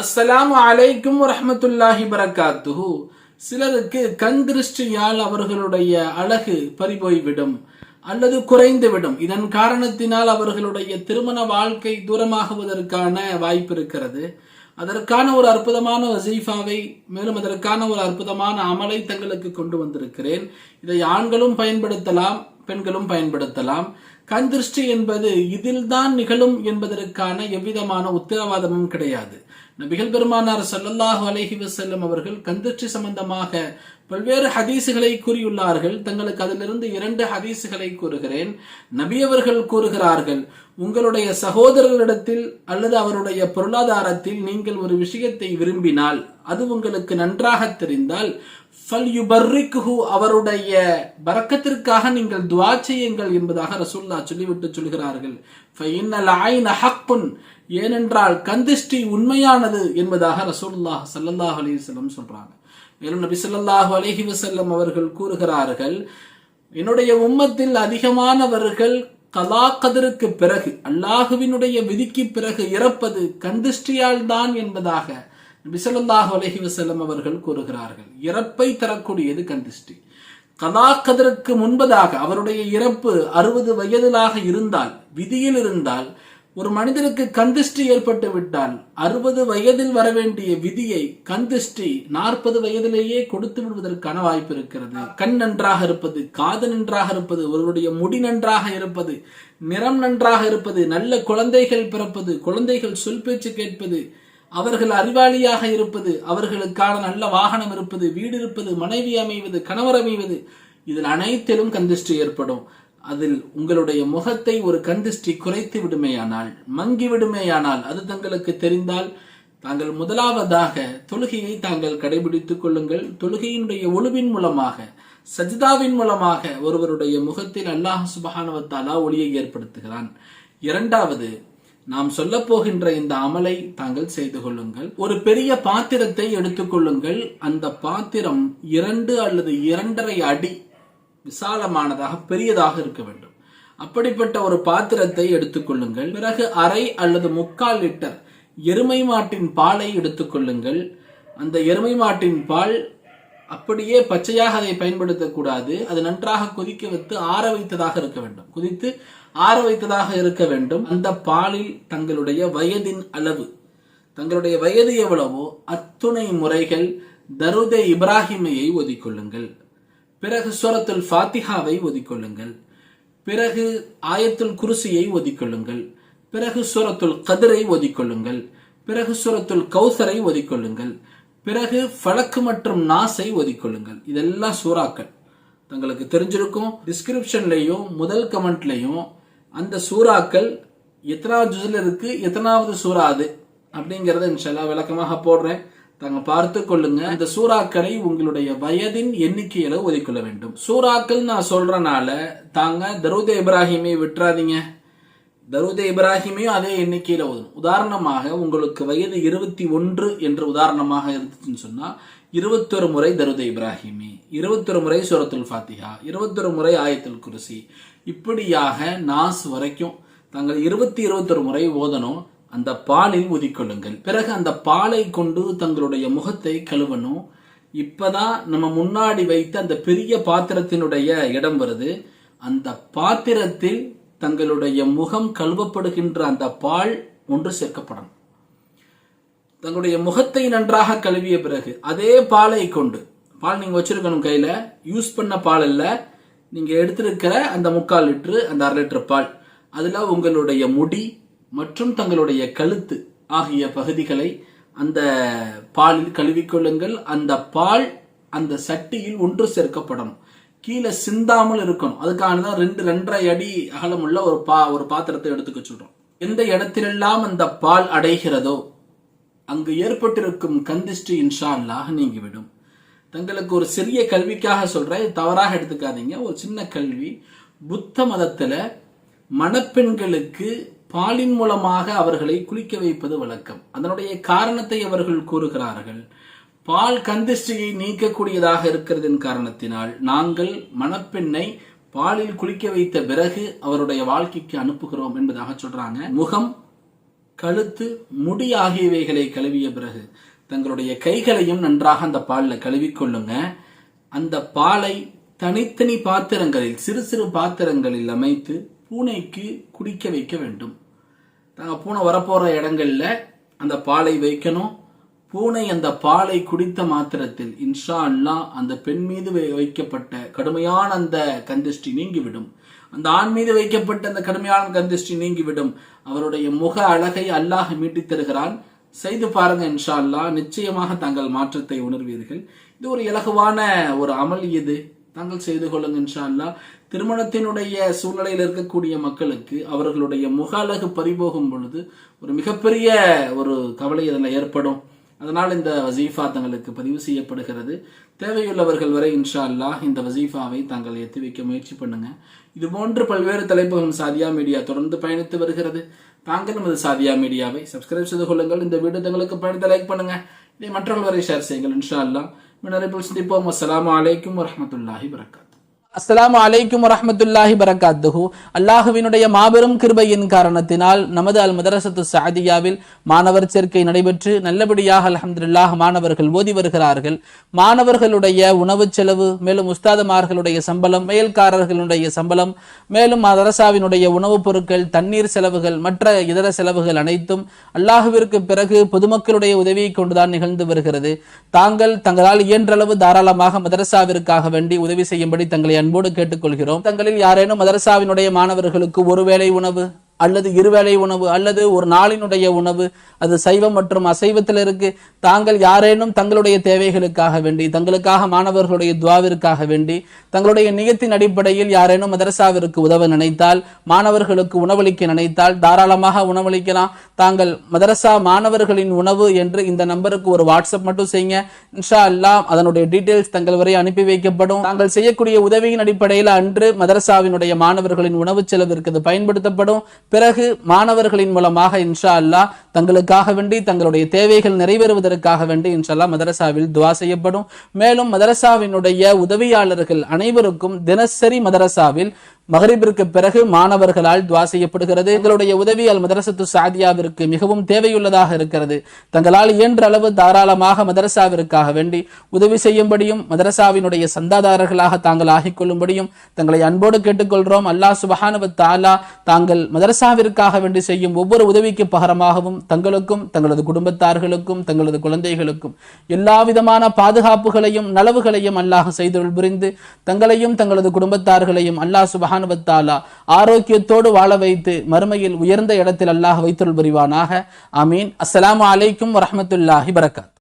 அஸ்ஸலாம் அலைக்கும் ரஹமத்துல்லாஹி பரகாத்துஹு சிலருக்கு கண் திருஷ்டியால் அவர்களுடைய அழகு பறிபோய்விடும் அல்லது குறைந்துவிடும். இதன் காரணத்தினால் அவர்களுடைய திருமண வாழ்க்கை தூரமாகுவதற்கான வாய்ப்பு இருக்கிறது. அதற்கான ஒரு அற்புதமான வசீஃபாவை மேலும் அதற்கான ஒரு அற்புதமான அமலை தங்களுக்கு கொண்டு வந்திருக்கிறேன். இதை ஆண்களும் பயன்படுத்தலாம் பெண்களும் பயன்படுத்தலாம். கந்திருஷ்டி என்பது இதில்தான் நிகழும் என்பதற்கான எவ்விதமான உத்தரவாதமும் கிடையாது. நபிகள் பெருமானார் சல்லல்லாஹு அலஹி வசல்லம் அவர்கள் கண் சம்பந்தமாக பல்வேறு ஹதீசுகளை கூறியுள்ளார்கள். தங்களுக்கு அதிலிருந்து இரண்டு ஹதீசுகளை கூறுகிறேன். நபி அவர்கள் கூறுகிறார்கள் உங்களுடைய சகோதரர்களிடத்தில் அல்லது அவருடைய பொருளாதாரத்தில் நீங்கள் ஒரு விஷயத்தை விரும்பினால் அது உங்களுக்கு நன்றாக தெரிந்தால் ஃபல்யுபர்ரிக்குஹு அவருடைய வரக்கத்திற்காக நீங்கள் துவா செய்யுங்கள் என்பதாக ரசூல்லா சொல்லிவிட்டு சொல்கிறார்கள். ஃபைன்னல் ஹக்குன் ஏனென்றால் கந்திஷ்டி உண்மையானது என்பதாக ரசூல்லாஹ் சல்லல்லாஹ் அலைஹி வஸல்லம் சொல்றாங்க. மேலும் நபி சொல்லாஹு அலஹி வசல்லம் அவர்கள் கூறுகிறார்கள் என்னுடைய உம்மத்தில் அதிகமானவர்கள் கலா கதிருக்கு பிறகு அல்லாஹுவினுடைய விதிக்கு பிறகு இறப்பது கந்திஷ்டியால் தான் என்பதாக நபி ஸல்லல்லாஹு அலைஹி அவர்கள் கூறுகிறார்கள். இறப்பை தரக்கூடியது கந்திஷ்டி. கலாக்கதற்கு முன்பதாக அவருடைய இறப்பு அறுபது வயதிலாக இருந்தால் விதியில் இருந்தால் ஒரு மனிதனுக்கு கந்திஷ்டி ஏற்பட்டு விட்டால் அறுபது வயதில் வர வேண்டிய விதியை கந்திஷ்டி நாற்பது வயதிலேயே கொடுத்து விடுவதற்கான வாய்ப்பு இருக்கிறது. கண் நன்றாக இருப்பது காது நன்றாக இருப்பது ஒருவருடைய முடி நன்றாக இருப்பது நிறம் நன்றாக இருப்பது நல்ல குழந்தைகள் பிறப்பது குழந்தைகள் சொல் பேச்சு கேட்பது அவர்கள் அறிவாளியாக இருப்பது அவர்களுக்கான நல்ல வாகனம் இருப்பது வீடு இருப்பது மனைவி அமைவது கணவர் அமைவது இதில் அனைத்திலும் கந்திஷ்டி ஏற்படும். அதில் உங்களுடைய முகத்தை ஒரு கந்திஷ்டி குறைத்து விடுமேயானால் மங்கி விடுமேயானால் அது தங்களுக்கு தெரிந்தால் தாங்கள் முதலாவதாக தொழுகையை தாங்கள் கடைபிடித்துக் கொள்ளுங்கள். தொழுகையினுடைய ஒழுவின் மூலமாக சஜிதாவின் மூலமாக ஒருவருடைய முகத்தில் அல்லாஹ் சுபஹானவத்தாலா ஒளியை ஏற்படுத்துகிறான். இரண்டாவது நாம் சொல்ல போகின்ற இந்த அமலை தாங்கள் செய்து கொள்ளுங்கள். ஒரு பெரிய பாத்திரத்தை எடுத்துக்கொள்ளுங்கள் அந்த பாத்திரம் இரண்டு அல்லது இரண்டரை அடி விசாலமானதாக பெரியதாக இருக்க வேண்டும். அப்படிப்பட்ட ஒரு பாத்திரத்தை எடுத்துக்கொள்ளுங்கள் பிறகு அரை அல்லது முக்கால் லிட்டர் எருமை மாட்டின் பாலை எடுத்துக்கொள்ளுங்கள் அந்த எருமை மாட்டின் பால் அப்படியே பச்சையாக அதை பயன்படுத்தக்கூடாது அது நன்றாக கொதிக்க வைத்து ஆற வைத்ததாக இருக்க வேண்டும். குதித்து ஆற வைத்ததாக இருக்க வேண்டும். அந்த பாலில் தங்களுடைய வயதின் அளவு தங்களுடைய வயது எவ்வளவோ அத்துணை முறைகள் தருதே இப்ராஹிமையை ஒதிக்கொள்ளுங்கள் பிறகு சுரத்துல் ஃபாத்திஹாவை ஒதிக்கொள்ளுங்கள். பிறகு ஆயத்துல் குருசியை ஒதிக்கொள்ளுங்கள். பிறகு சுரத்துல் கதிரை ஒதிக்கொள்ளுங்கள். பிறகு சுரத்துல் கௌசரை ஒதிக்கொள்ளுங்கள். பிறகு ஃபலக்கு மற்றும் நாசை ஒதிக்கொள்ளுங்கள். இதெல்லாம் சூறாக்கள். தங்களுக்கு தெரிஞ்சிருக்கும் டிஸ்கிரிப்ஷன்லையும் முதல் கமெண்ட்லையும் அந்த சூறாக்கள் எத்தனாவது ஜுசில் இருக்கு எத்தனாவது சூறா அது? அப்படிங்கிறத இன்ஷால்லா விளக்கமாக போடுறேன். தாங்க பார்த்து கொள்ளுங்க. இந்த சூறாக்களை உங்களுடைய வயதின் எண்ணிக்கையில ஒதுக்கொள்ள வேண்டும். சூறாக்கள் நான் சொல்றனால தாங்க தருத இப்ராஹிமை விட்டுறாதீங்க. தருத இப்ராஹிமையும் அதே எண்ணிக்கையில ஓதணும் உதாரணமாக உங்களுக்கு வயது இருபத்தி ஒன்று என்று உதாரணமாக இருந்துச்சுன்னு சொன்னா இருபத்தொரு முறை தருத இப்ராஹிமி இருபத்தொரு முறை சூரத்துல் ஃபாத்திஹா இருபத்தொரு முறை ஆயத்துல் குருசி. இப்படியாக நாஸ் வரைக்கும் தாங்கள் இருபத்தி இருபத்தொரு முறை ஓதணும். அந்த பாலில் ஊதிக்கொள்ளுங்கள். பிறகு அந்த பாலை கொண்டு தங்களுடைய முகத்தை கழுவணும். இப்பதான் நம்ம முன்னாடி வைத்த அந்த பெரிய பாத்திரத்தினுடைய இடம் வருது. அந்த பாத்திரத்தில் தங்களுடைய முகம் கழுவப்படுகின்ற அந்த பால் ஒன்று சேர்க்கப்படணும். தங்களுடைய முகத்தை நன்றாக கழுவிய பிறகு அதே பாலை கொண்டு பால் நீங்க வச்சிருக்கணும் கையில யூஸ் பண்ண பால் இல்ல நீங்க எடுத்திருக்கிற அந்த முக்கால் லிட்டரு அந்த அரை லிட்டர் பால். அதுல உங்களுடைய முடி மற்றும் தங்களுடைய கழுத்து ஆகிய பகுதிகளை அந்த பாலில் கழுவிக்கொள்ளுங்கள் அந்த பால் அந்த சட்டியில் ஒன்று சேர்க்கப்படும். கீழே சிந்தாமல் இருக்கணும். அதுக்காக தான் ரெண்டு ரெண்டரை அடி அகலமுள்ள ஒரு பா ஒரு பாத்திரத்தை எடுத்துக்க சொல்றோம். எந்த இடத்திலெல்லாம் அந்த பால் அடைகிறதோ அங்கு ஏற்பட்டிருக்கும் கந்திஷ்டி இன்ஷா அல்லாஹ் நீங்கிவிடும். தங்களுக்கு ஒரு சிறிய கல்விக்காக சொல்றேன். தவறாக எடுத்துக்காதீங்க. ஒரு சின்ன கல்வி. புத்த மதத்துல மணப்பெண்களுக்கு பாலின் மூலமாக அவர்களை குளிக்க வைப்பது வழக்கம். அதனுடைய காரணத்தை அவர்கள் கூறுகிறார்கள். பால் கந்திஷ்டியை நீக்கக்கூடியதாக இருக்கிறதின் காரணத்தினால் நாங்கள் மணப்பெண்ணை பாலில் குளிக்க வைத்த பிறகு அவருடைய வாழ்க்கைக்கு அனுப்புகிறோம் என்பதாக சொல்றாங்க. முகம் கழுத்து முடி ஆகியவைகளை கழுவிய பிறகு தங்களுடைய கைகளையும் நன்றாக அந்த பாலில் கழுவிக்கொள்ளுங்க அந்த பாலை தனித்தனி பாத்திரங்களில் சிறு சிறு பாத்திரங்களில் அமைத்து பூனைக்கு குடிக்க வைக்க வேண்டும். நாங்கள் பூனை வரப்போற இடங்கள்ல அந்த பாலை வைக்கணும். பூனை அந்த பாலை குடித்த மாத்திரத்தில் இன்ஷா அல்லாஹ் அந்த பெண் மீது வை- வைக்கப்பட்ட கடுமையான அந்த கந்திஷ்டி நீங்கிவிடும். அந்த ஆண் மீது வைக்கப்பட்ட அந்த கடுமையான கந்திஷ்டி நீங்கிவிடும். அவருடைய முக அழகை அல்லாஹ் மீட்டித் தருகிறான். செய்து பாருங்க இன்ஷா அல்லாஹ் நிச்சயமாக தாங்கள் மாற்றத்தை உணர்வீர்கள். இது ஒரு இலகுவான ஒரு அமல் இது. தாங்கள் செய்து கொள்ளுங்க இன்ஷா அல்லாஹ் திருமணத்தினுடைய சூழ்நிலையில் இருக்கக்கூடிய மக்களுக்கு அவர்களுடைய முக அழகு பறிபோகும் பொழுது ஒரு மிகப்பெரிய ஒரு கவலை அதில் ஏற்படும். அதனால் இந்த வசீஃபா தங்களுக்கு பதிவு செய்யப்படுகிறது. தேவையுள்ளவர்கள் வரை இன்ஷா அல்லாஹ் இந்த வசீஃபாவை தாங்கள் எத்தி வைக்க முயற்சி பண்ணுங்க. இது போன்று பல்வேறு தலைப்புகளும் சாதியா மீடியா தொடர்ந்து பயணித்து வருகிறது. தாங்கள் நமது சாதியா மீடியாவை சப்ஸ்கிரைப் செய்து கொள்ளுங்கள். இந்த வீடியோ தங்களுக்கு பயணித்த லைக் பண்ணுங்க. இதை மற்றவர்கள் வரை ஷேர் செய்யுங்கள். இன்ஷா அல்லாஹ். மின்னறிப்பில் சந்திப்போம். அஸ்லாம் வலைக்கம் வரமத்துல்லாஹி வரகாத் அஸ்ஸலாமு அலைக்கும் வரஹ்மத்துல்லாஹி பரகாத்துஹு அல்லாஹுவினுடைய மாபெரும் கிருபையின் காரணத்தினால் நமது அல் மதரசத்து சாதியாவில் மாணவர் சேர்க்கை நடைபெற்று நல்லபடியாக அலமதுல்லாஹ் மாணவர்கள் ஓதி வருகிறார்கள் மாணவர்களுடைய உணவு செலவு மேலும் உஸ்தாதமார்களுடைய சம்பளம் மேல்காரர்களுடைய சம்பளம் மேலும் மதரசாவினுடைய உணவுப் பொருட்கள் தண்ணீர் செலவுகள் மற்ற இதர செலவுகள் அனைத்தும் அல்லாஹுவிற்கு பிறகு பொதுமக்களுடைய உதவியை கொண்டுதான் நிகழ்ந்து வருகிறது தாங்கள் தங்களால் இயன்றளவு தாராளமாக மதரசாவிற்காக வேண்டி உதவி செய்யும்படி தங்களை அன்போடு கேட்டுக்கொள்கிறோம். தங்களில் யாரேனும் மதரசாவினுடைய மாணவர்களுக்கு ஒருவேளை உணவு? அல்லது இருவேளை உணவு அல்லது ஒரு நாளினுடைய உணவு அது சைவம் மற்றும் அசைவத்தில் இருக்கு. தாங்கள் யாரேனும் தங்களுடைய தேவைகளுக்காக வேண்டி தங்களுக்காக மாணவர்களுடைய துவாவிற்காக வேண்டி தங்களுடைய நியத்தின் அடிப்படையில் யாரேனும் மதரசாவிற்கு உதவ நினைத்தால் மாணவர்களுக்கு உணவளிக்க நினைத்தால் தாராளமாக உணவளிக்கலாம். தாங்கள் மதரசா மாணவர்களின் உணவு என்று இந்த நம்பருக்கு ஒரு வாட்ஸ்அப் மட்டும் செய்யுங்க இன்ஷா அல்லாஹ் அதனுடைய டீட்டெயில்ஸ் தங்கள் வரை அனுப்பி வைக்கப்படும். தாங்கள் செய்யக்கூடிய உதவியின் அடிப்படையில் அன்று மதரசாவினுடைய மாணவர்களின் உணவு செலவிற்கு அது பயன்படுத்தப்படும். பிறகு மாணவர்களின் மூலமாக இன்ஷா அல்லாஹ் தங்களுக்காக வேண்டி தங்களுடைய தேவைகள் நிறைவேறுவதற்காக வேண்டி இன்ஷல்லா அல்லாஹ் மதரசாவில் துவா செய்யப்படும். மேலும் மதரசாவினுடைய உதவியாளர்கள் அனைவருக்கும் தினசரி மதரசாவில் மகரிபிற்கு பிறகு மாணவர்களால் துவா செய்யப்படுகிறது. எங்களுடைய உதவி அல் மதரசத்து சாதியாவிற்கு மிகவும் தேவையுள்ளதாக இருக்கிறது. தங்களால் இயன்ற அளவு தாராளமாக மதரசாவிற்காக வேண்டி உதவி செய்யும்படியும் மதரசாவினுடைய சந்தாதாரர்களாக தாங்கள் ஆகிக் கொள்ளும்படியும் தங்களை அன்போடு கேட்டுக்கொள்கிறோம். அல்லாஹ் சுபஹானவ தாலா தாங்கள் மதரசாவிற்காக வேண்டி செய்யும் ஒவ்வொரு உதவிக்கு பகரமாகவும் தங்களுக்கும் தங்களது குடும்பத்தார்களுக்கும் தங்களது குழந்தைகளுக்கும் எல்லா விதமான பாதுகாப்புகளையும் நலவுகளையும் அல்லாஹ் செய்து புரிந்து தங்களையும் தங்களது குடும்பத்தார்களையும் அல்லாஹ் சுபஹானுவத்தாலா ஆரோக்கியத்தோடு வாழ வைத்து மறுமையில் உயர்ந்த இடத்தில் அல்லாஹ் வைத்தொருள் புரிவானாக. அமீன் அஸ்லாம் அலைக்கும் வரமத்துல்லாஹி பரக்காத்